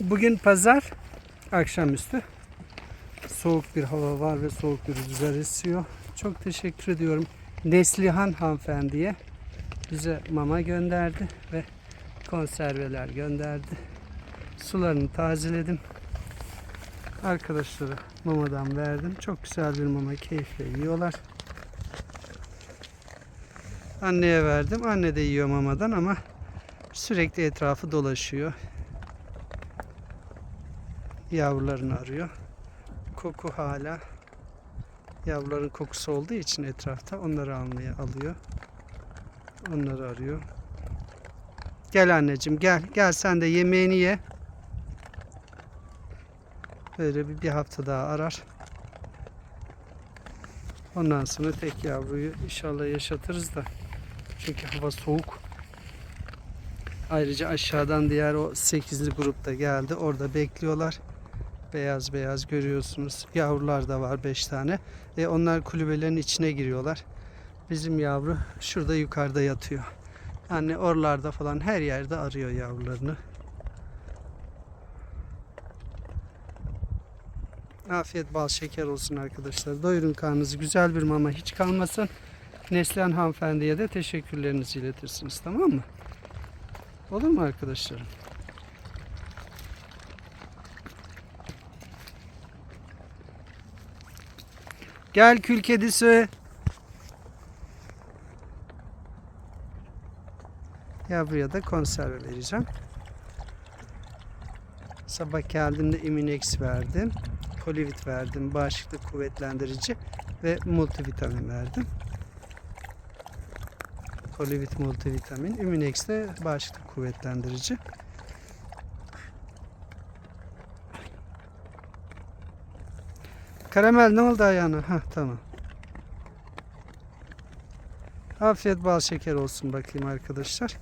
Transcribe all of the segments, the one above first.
Bugün pazar akşamüstü. Soğuk bir hava var ve soğuk bir rüzgar esiyor. Çok teşekkür ediyorum. Neslihan hanımefendiye bize mama gönderdi ve konserveler gönderdi. Sularını tazeledim. Arkadaşlara mamadan verdim. Çok güzel bir mama keyifle yiyorlar. Anneye verdim. Anne de yiyor mamadan ama sürekli etrafı dolaşıyor. Yavrularını arıyor. Koku hala yavruların kokusu olduğu için etrafta onları almaya alıyor. Onları arıyor. Gel anneciğim gel. Gel sen de yemeğini ye. Böyle bir, bir hafta daha arar. Ondan sonra tek yavruyu inşallah yaşatırız da. Çünkü hava soğuk. Ayrıca aşağıdan diğer o 8'li grupta geldi. Orada bekliyorlar. Beyaz beyaz görüyorsunuz. Yavrular da var 5 tane. E onlar kulübelerin içine giriyorlar. Bizim yavru şurada yukarıda yatıyor. Anne oralarda falan her yerde arıyor yavrularını. Afiyet bal şeker olsun arkadaşlar. Doyurun karnınızı. Güzel bir mama hiç kalmasın. Neslihan hanımefendiye de teşekkürlerinizi iletirsiniz. Tamam mı? Olur mu arkadaşlarım? Gel kül kedisi. Yavruya da konserve vereceğim. Sabah geldiğimde Iminex verdim. Polivit verdim. Bağışıklık kuvvetlendirici ve multivitamin verdim. Polivit multivitamin. Iminex de bağışıklık kuvvetlendirici. Karamel ne oldu ayağına? Ha tamam. Afiyet bal şeker olsun bakayım arkadaşlar.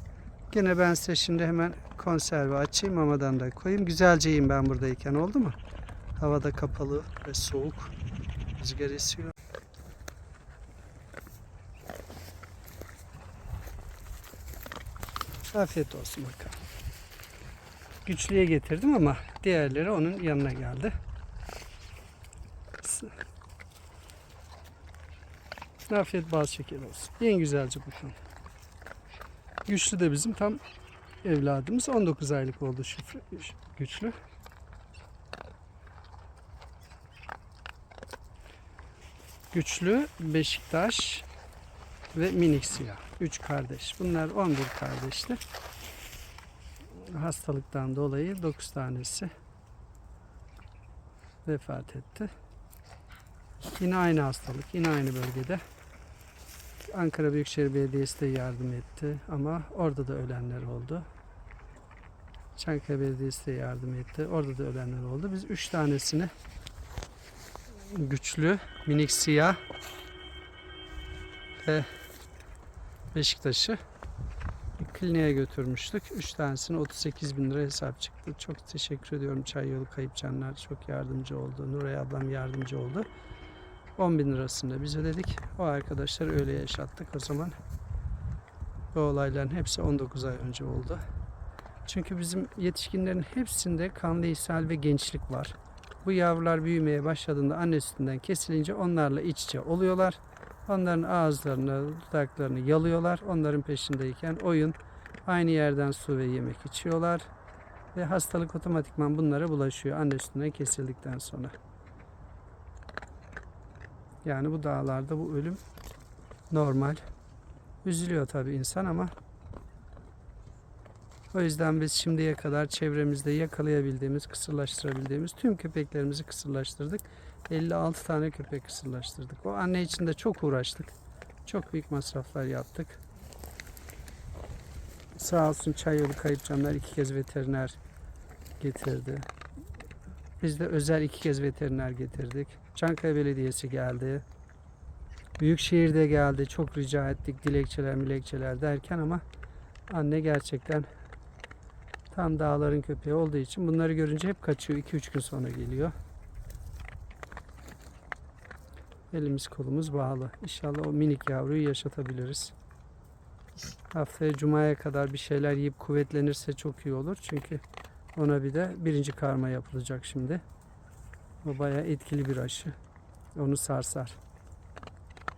Gene ben size şimdi hemen konserve açayım mamadan da koyayım. Güzelce yiyeyim ben buradayken oldu mu? Havada kapalı ve soğuk. Rüzgar esiyor. Afiyet olsun bakalım. Güçlüye getirdim ama diğerleri onun yanına geldi. Afiyet bal şeker olsun. Yiyin güzelce bakalım. Güçlü de bizim tam evladımız. 19 aylık oldu şifre, güçlü. Güçlü, Beşiktaş ve minik siyah. Üç kardeş. Bunlar 11 kardeşti. Hastalıktan dolayı 9 tanesi vefat etti. Yine aynı hastalık, yine aynı bölgede. Ankara Büyükşehir Belediyesi de yardım etti ama orada da ölenler oldu. Çankaya Belediyesi de yardım etti. Orada da ölenler oldu. Biz üç tanesini güçlü, minik siyah ve Beşiktaş'ı kliniğe götürmüştük. Üç tanesine 38 bin lira hesap çıktı. Çok teşekkür ediyorum Çay Yolu Kayıp Canlar. Çok yardımcı oldu. Nuray ablam yardımcı oldu. 10 bin lirasını da biz ödedik. O arkadaşlar öyle yaşattık o zaman. Bu olayların hepsi 19 ay önce oldu. Çünkü bizim yetişkinlerin hepsinde kanlı ishal ve gençlik var. Bu yavrular büyümeye başladığında anne sütünden kesilince onlarla iç içe oluyorlar. Onların ağızlarını, dudaklarını yalıyorlar. Onların peşindeyken oyun, aynı yerden su ve yemek içiyorlar. Ve hastalık otomatikman bunlara bulaşıyor anne sütünden kesildikten sonra. Yani bu dağlarda bu ölüm normal. Üzülüyor tabii insan ama o yüzden biz şimdiye kadar çevremizde yakalayabildiğimiz, kısırlaştırabildiğimiz tüm köpeklerimizi kısırlaştırdık. 56 tane köpek kısırlaştırdık. O anne için de çok uğraştık. Çok büyük masraflar yaptık. Sağ olsun Çay Yolu Kayıp Canlar iki kez veteriner getirdi. Biz de özel iki kez veteriner getirdik. Çankaya Belediyesi geldi. Büyükşehir'de geldi. Çok rica ettik dilekçeler milekçeler derken ama anne gerçekten tam dağların köpeği olduğu için bunları görünce hep kaçıyor. 2-3 gün sonra geliyor. Elimiz kolumuz bağlı. İnşallah o minik yavruyu yaşatabiliriz. Haftaya cumaya kadar bir şeyler yiyip kuvvetlenirse çok iyi olur. Çünkü Ona bir de birinci karma yapılacak şimdi. O bayağı etkili bir aşı. Onu sarsar.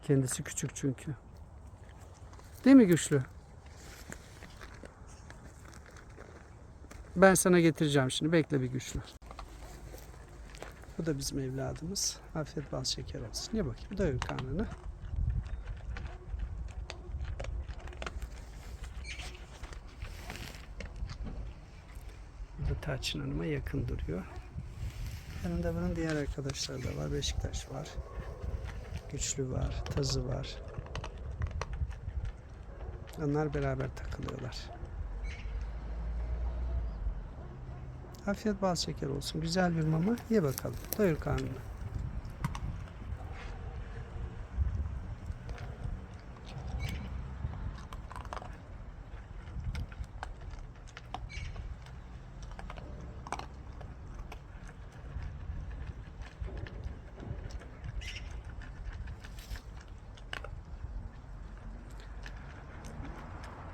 Kendisi küçük çünkü. Değil mi güçlü? Ben sana getireceğim şimdi. Bekle bir güçlü. Bu da bizim evladımız. Afiyet bal şeker olsun. Ye bakayım. Doyur karnını. Burada Tarçın Hanım'a yakın duruyor. Yanında bunun diğer arkadaşları da var. Beşiktaş var. Güçlü var. Tazı var. Onlar beraber takılıyorlar. Afiyet bal şeker olsun. Güzel bir mama. Ye bakalım. Doyur karnını.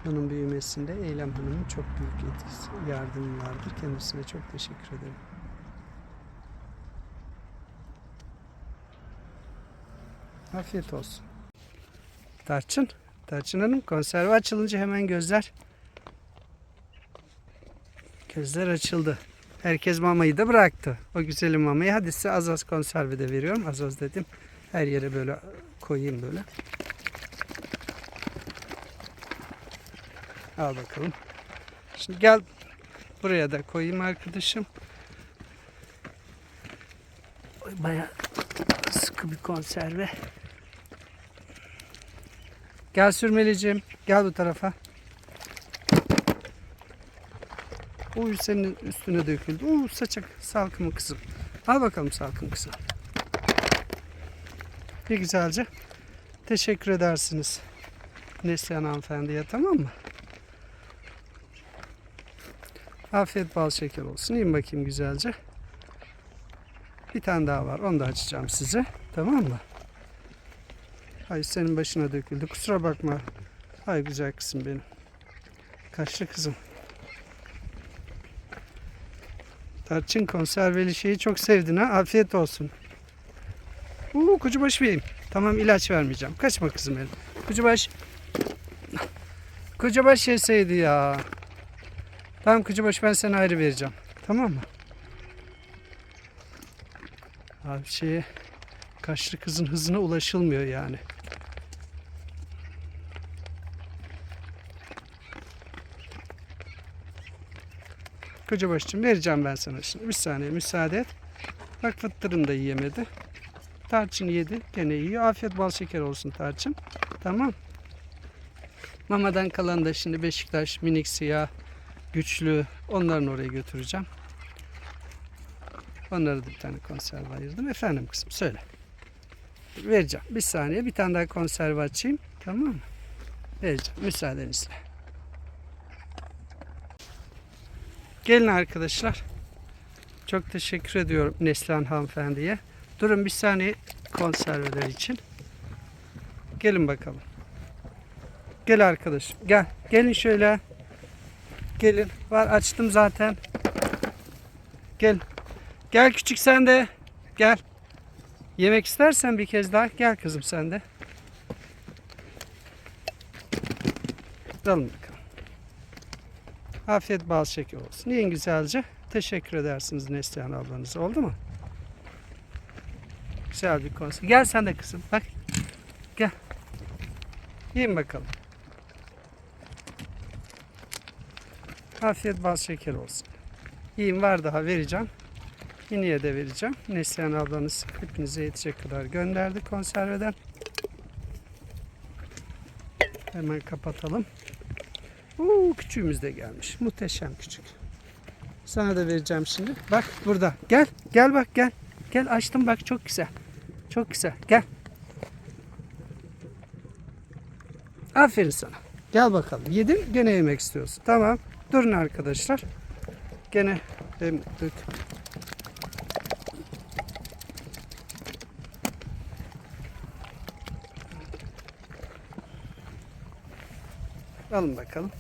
Bunun büyümesinde Eylem Hanım'ın çok büyük etkisi, yardımı vardır. Kendisine çok teşekkür ederim. Afiyet olsun. Tarçın, Tarçın Hanım konserve açılınca hemen gözler gözler açıldı. Herkes mamayı da bıraktı. O güzelim mamayı. Hadi size az az konserve de veriyorum. Az az dedim. Her yere böyle koyayım böyle. Al bakalım. Şimdi gel buraya da koyayım arkadaşım. Oy, Bayağı sıkı bir konserve. Gel sürmelicim. Gel bu tarafa. Uy senin üstüne döküldü. Uy saçak salkımı kızım. Al bakalım salkım kızım. Bir güzelce teşekkür edersiniz. Neslihan hanımefendiye tamam mı? Afiyet bal şeker olsun. İn bakayım güzelce. Bir tane daha var. Onu da açacağım size. Tamam mı? Ay senin başına döküldü. Kusura bakma. Ay güzel kızım benim. Kaçlı kızım. Tarçın konserveli şeyi çok sevdin ha. Afiyet olsun. Uuu kucubaş beyim. Tamam ilaç vermeyeceğim. Kaçma kızım benim. Kucubaş. Kucubaş yeseydi ya. Tamam Kucubaş ben sana ayrı vereceğim. Tamam mı? Abi şeye kaşlı kızın hızına ulaşılmıyor yani. Kocabaş'cığım vereceğim ben sana şimdi. Bir saniye müsaade et. Bak fıttırını da yiyemedi. Tarçın yedi. Gene yiyor. Afiyet bal şeker olsun tarçın. Tamam. Mamadan kalan da şimdi Beşiktaş minik siyah güçlü onların oraya götüreceğim. Onlara da bir tane konserve ayırdım. Efendim kızım söyle. Vereceğim. Bir saniye bir tane daha konserve açayım. Tamam mı? Vereceğim. Müsaadenizle. Gelin arkadaşlar. Çok teşekkür ediyorum Neslihan hanımefendiye. Durun bir saniye konserveler için. Gelin bakalım. Gel arkadaşım. Gel. Gelin şöyle. Gelin. Var açtım zaten. Gel. Gel küçük sen de. Gel. Yemek istersen bir kez daha gel kızım sen de. Alın bakalım. Afiyet bal şeker olsun. Yiyin güzelce. Teşekkür edersiniz Neslihan ablanız. Oldu mu? Güzel bir konser. Gel sen de kızım. Bak. Gel. Yiyin bakalım. Afiyet bal şeker olsun. Yiyin var daha vereceğim. Yine de vereceğim. Neslihan ablanız hepinize yetecek kadar gönderdi konserveden. Hemen kapatalım. Uuu küçüğümüz de gelmiş. Muhteşem küçük. Sana da vereceğim şimdi. Bak burada. Gel. Gel bak gel. Gel açtım bak çok güzel. Çok güzel. Gel. Aferin sana. Gel bakalım. Yedin gene yemek istiyorsun. Tamam. Durun arkadaşlar. Gene dök. Alın bakalım.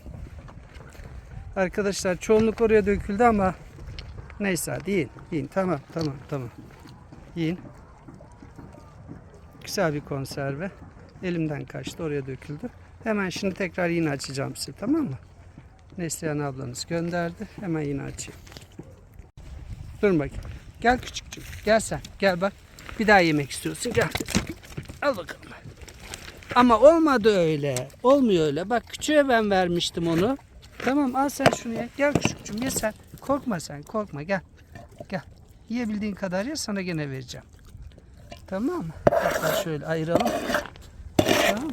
Arkadaşlar çoğunluk oraya döküldü ama Neyse hadi yiyin. Yiyin. Tamam tamam tamam. Yiyin. Güzel bir konserve. Elimden kaçtı oraya döküldü. Hemen şimdi tekrar yine açacağım size tamam mı? Neslihan ablanız gönderdi. Hemen yine açayım. Dur bakayım. Gel küçükçüm. Gel sen. Gel bak. Bir daha yemek istiyorsun. Gel. Al bakalım. Ama olmadı öyle. Olmuyor öyle. Bak küçüğe ben vermiştim onu. Tamam al sen şunu ye. Gel küçükçüm ye sen. Korkma sen. Korkma gel. Gel. Yiyebildiğin kadar ye sana gene vereceğim. Tamam mı? Şöyle ayıralım. Tamam.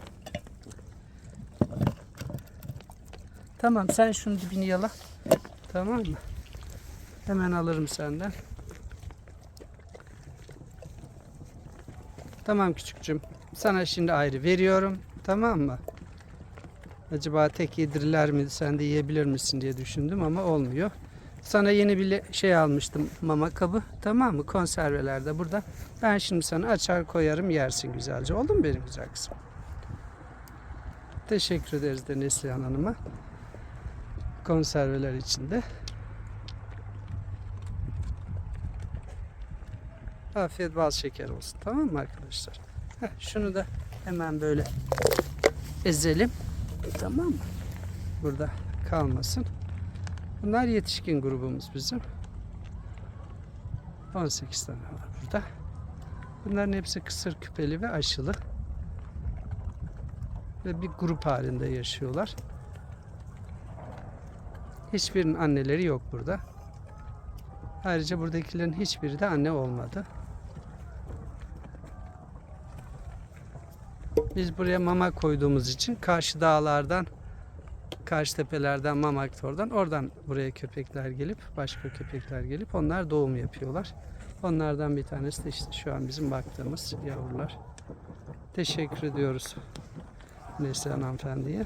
Tamam sen şunun dibini yala. Tamam mı? Hemen alırım senden. Tamam küçükçüm. Sana şimdi ayrı veriyorum. Tamam mı? Acaba tek yedirirler mi sen de yiyebilir misin diye düşündüm ama olmuyor. Sana yeni bir şey almıştım mama kabı. Tamam mı? Konservelerde burada. Ben şimdi sana açar koyarım yersin güzelce. Oldu mu benim güzel kızım? Teşekkür ederiz de Neslihan Hanım'a. Konserveler içinde. Afiyet bal şeker olsun. Tamam mı arkadaşlar? Heh, şunu da hemen böyle ezelim. Tamam mı? Burada kalmasın. Bunlar yetişkin grubumuz bizim. 18 tane var burada. Bunların hepsi kısır küpeli ve aşılı. Ve bir grup halinde yaşıyorlar. Hiçbirinin anneleri yok burada. Ayrıca buradakilerin hiçbiri de anne olmadı. Biz buraya mama koyduğumuz için karşı dağlardan, karşı tepelerden Mamaktor'dan oradan buraya köpekler gelip, başka köpekler gelip onlar doğum yapıyorlar. Onlardan bir tanesi de işte şu an bizim baktığımız yavrular. Teşekkür ediyoruz Neslihan hanımefendiye.